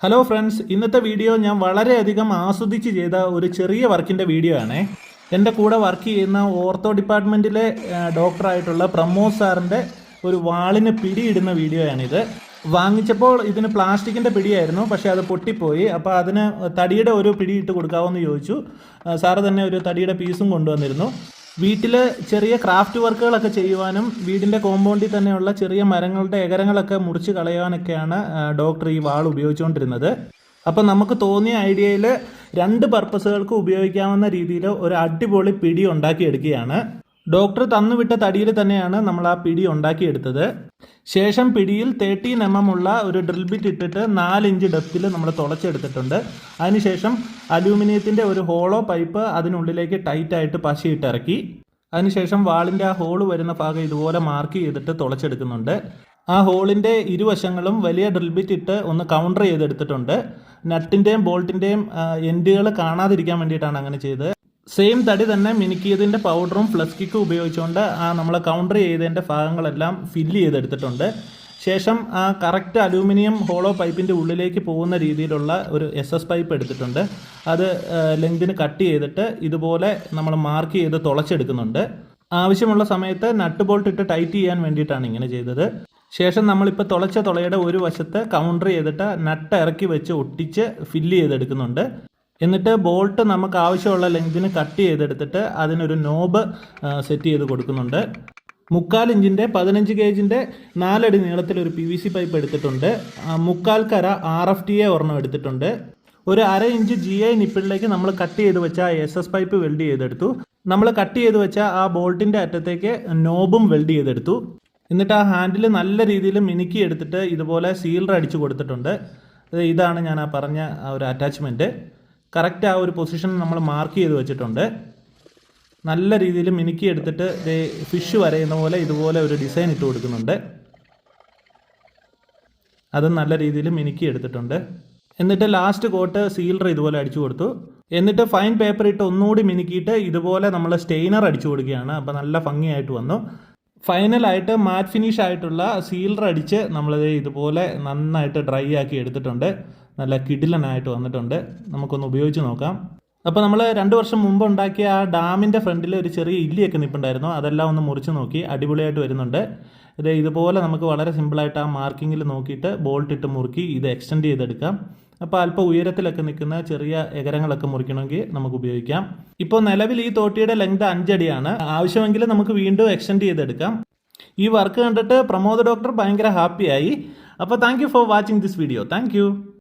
Hello friends ഇന്നത്തെ video ഞാൻ വളരെയധികം ആസ്വദിച്ച് ചെയ്ത ഒരു ചെറിയ വർക്കിന്റെ വീഡിയോ ആണ്. എന്റെ കൂടെ വർക്ക് ചെയ്യുന്ന ഓർത്തോ ഡിപ്പാർട്ട്മെന്റിലെ ഡോക്ടറായിട്ടുള്ള പ്രമോദ് സാറിന്റെ ഒരു വാളിന് പിടിയിടുന്ന വീഡിയോയാണിത് വാങ്ങിച്ചപ്പോൾ ഇതിന് പ്ലാസ്റ്റിക്കിന്റെ പിടിയായിരുന്നു പക്ഷേ അത് പൊട്ടിപ്പോയി. അപ്പോൾ അതിന് തടിയുടെ ഒരു പിടി ഇട്ട് കൊടുക്കാമെന്ന് ചോദിച്ചു. ആ, സാറ് തന്നെ ഒരു തടിയുടെ പീസും കൊണ്ടുവന്നിരുന്നു. വീട്ടിൽ ചെറിയ ക്രാഫ്റ്റ് വർക്കുകളൊക്കെ ചെയ്യുവാനും വീടിന്റെ കോമ്പൗണ്ടിൽ തന്നെയുള്ള ചെറിയ മരങ്ങളുടെ എകരങ്ങളൊക്കെ മുറിച്ച് കളയുവാനൊക്കെയാണ് ഡോക്ടർ ഈ വാൾ ഉപയോഗിച്ചുകൊണ്ടിരുന്നത്. അപ്പം നമുക്ക് തോന്നിയ ഐഡിയയിൽ രണ്ട് പർപ്പസുകൾക്ക് ഉപയോഗിക്കാവുന്ന രീതിയിൽ ഒരു അടിപൊളി പിടി ഉണ്ടാക്കിയെടുക്കുകയാണ്. ഡോക്ടർ തന്നുവിട്ട തടിയിൽ തന്നെയാണ് നമ്മൾ ആ പിടി ഉണ്ടാക്കിയെടുത്തത്. ശേഷം പിടിയിൽ തേർട്ടീൻ എം എം ഉള്ള ഒരു ഡ്രിൽ ബിറ്റ് ഇട്ടിട്ട് നാല് ഇഞ്ച് ഡെപ്തിൽ നമ്മൾ തുളച്ചെടുത്തിട്ടുണ്ട്. അതിനുശേഷം അലൂമിനിയത്തിന്റെ ഒരു ഹോളോ പൈപ്പ് അതിനുള്ളിലേക്ക് ടൈറ്റായിട്ട് പശിയിട്ടിറക്കി അതിനുശേഷം വാളിന്റെ ആ ഹോൾ വരുന്ന ഭാഗം ഇതുപോലെ മാർക്ക് ചെയ്തിട്ട് തുളച്ചെടുക്കുന്നുണ്ട്. ആ ഹോളിന്റെ ഇരുവശങ്ങളും വലിയ ഡ്രിൽ ബിറ്റ് ഇട്ട് ഒന്ന് കൗണ്ടർ ചെയ്തെടുത്തിട്ടുണ്ട്. നട്ടിന്റെയും ബോൾട്ടിന്റെയും എൻഡുകൾ കാണാതിരിക്കാൻ വേണ്ടിയിട്ടാണ് അങ്ങനെ ചെയ്തത്. സെയിം തടി തന്നെ മിനുക്കിയതിന്റെ പൗഡറും പ്ലസ് കിക്ക് ഉപയോഗിച്ചുകൊണ്ട് ആ നമ്മൾ കൗണ്ടർ ചെയ്തതിന്റെ ഭാഗങ്ങളെല്ലാം ഫില്ല് ചെയ്തെടുത്തിട്ടുണ്ട്. ശേഷം ആ കറക്റ്റ് അലൂമിനിയം ഹോളോ പൈപ്പിന്റെ ഉള്ളിലേക്ക് പോകുന്ന രീതിയിലുള്ള ഒരു എസ് എസ് പൈപ്പ് എടുത്തിട്ടുണ്ട്. അത് ലെങ്തിന് കട്ട് ചെയ്തിട്ട് ഇതുപോലെ നമ്മൾ മാർക്ക് ചെയ്ത് തുളച്ചെടുക്കുന്നുണ്ട്. ആവശ്യമുള്ള സമയത്ത് നട്ട് ബോൾട്ട് ഇട്ട് ടൈറ്റ് ചെയ്യാൻ വേണ്ടിയിട്ടാണ് ഇങ്ങനെ ചെയ്തത്. ശേഷം നമ്മളിപ്പോൾ തുളച്ച തുളയുടെ ഒരു വശത്ത് കൗണ്ടർ ചെയ്തിട്ട് നട്ട് ഇറക്കി വെച്ച് ഒട്ടിച്ച് ഫില്ല് ചെയ്തെടുക്കുന്നുണ്ട്. എന്നിട്ട് ബോൾട്ട് നമുക്ക് ആവശ്യമുള്ള ലെങ്തിന് കട്ട് ചെയ്തെടുത്തിട്ട് അതിനൊരു നോബ് സെറ്റ് ചെയ്ത് കൊടുക്കുന്നുണ്ട്. മുക്കാൽ ഇഞ്ചിന്റെ പതിനഞ്ച് ഗേജിന്റെ നാലടി നീളത്തിൽ ഒരു പി വി സി പൈപ്പ് എടുത്തിട്ടുണ്ട്. മുക്കാൽ കര ആർ എഫ് ടി എ ഒരെണ്ണം എടുത്തിട്ടുണ്ട്. ഒരു അര ഇഞ്ച് ജി ഐ നിപ്പിളിലേക്ക് നമ്മൾ കട്ട് ചെയ്ത് വെച്ച എസ് എസ് പൈപ്പ് വെൽഡ് ചെയ്തെടുത്തു. നമ്മൾ കട്ട് ചെയ്ത് വെച്ച ആ ബോൾട്ടിന്റെ അറ്റത്തേക്ക് നോബും വെൽഡ് ചെയ്തെടുത്തു. എന്നിട്ട് ആ ഹാൻഡിൽ നല്ല രീതിയിൽ മിനുക്കി എടുത്തിട്ട് ഇതുപോലെ സീലർ അടിച്ചു കൊടുത്തിട്ടുണ്ട്. ഇതാണ് ഞാൻ ആ പറഞ്ഞ ആ ഒരു അറ്റാച്ച്മെന്റ് കറക്റ്റ് ആ ഒരു പൊസിഷൻ നമ്മൾ മാർക്ക് ചെയ്ത് വെച്ചിട്ടുണ്ട്. നല്ല രീതിയിൽ മിനുക്കി എടുത്തിട്ട് ഫിഷ് വരയുന്ന പോലെ ഇതുപോലെ ഒരു ഡിസൈൻ ഇട്ട് കൊടുക്കുന്നുണ്ട്. അത് നല്ല രീതിയിൽ മിനുക്കി എടുത്തിട്ടുണ്ട്. എന്നിട്ട് ലാസ്റ്റ് കോട്ട് സീലർ ഇതുപോലെ അടിച്ചു കൊടുത്തു. എന്നിട്ട് ഫൈൻ പേപ്പർ ഇട്ട് ഒന്നുകൂടി മിനുക്കിയിട്ട് ഇതുപോലെ നമ്മൾ സ്റ്റെയിനർ അടിച്ചു കൊടുക്കുകയാണ്. അപ്പോൾ നല്ല ഭംഗിയായിട്ട് വന്നു. ഫൈനലായിട്ട് മാറ്റ് ഫിനിഷ് ആയിട്ടുള്ള സീലർ അടിച്ച് നമ്മളത് ഇതുപോലെ നന്നായിട്ട് ഡ്രൈ ആക്കി എടുത്തിട്ടുണ്ട്. നല്ല കിടിലനായിട്ട് വന്നിട്ടുണ്ട്. നമുക്കൊന്ന് ഉപയോഗിച്ച് നോക്കാം. അപ്പോൾ നമ്മൾ രണ്ട് വർഷം മുമ്പ് ഉണ്ടാക്കിയ ആ ഡാമിന്റെ ഫ്രണ്ടിൽ ഒരു ചെറിയ ഇല്ലിയൊക്കെ നിൽപ്പുണ്ടായിരുന്നു അതെല്ലാം ഒന്ന് മുറിച്ച് നോക്കി അടിപൊളിയായിട്ട് വരുന്നുണ്ട്. ഇത് ഇതുപോലെ നമുക്ക് വളരെ സിമ്പിളായിട്ട് ആ മാർക്കിങ്ങിൽ നോക്കിയിട്ട് ബോൾട്ട് ഇട്ട് മുറുക്കി ഇത് എക്സ്റ്റെൻഡ് ചെയ്തെടുക്കാം. അപ്പോൾ അല്പം ഉയരത്തിലൊക്കെ നിൽക്കുന്ന ചെറിയ എകരങ്ങളൊക്കെ മുറിക്കണമെങ്കിൽ നമുക്ക് ഉപയോഗിക്കാം. ഇപ്പോൾ നിലവിൽ ഈ തോട്ടിയുടെ ലെങ്ത് അഞ്ചടിയാണ്. ആവശ്യമെങ്കിൽ നമുക്ക് വീണ്ടും എക്സ്റ്റെൻഡ് ചെയ്തെടുക്കാം. ഈ വർക്ക് കണ്ടിട്ട് പ്രമോദ് ഡോക്ടർ ഭയങ്കര ഹാപ്പിയായി അപ്പോൾ thank for watching this video thank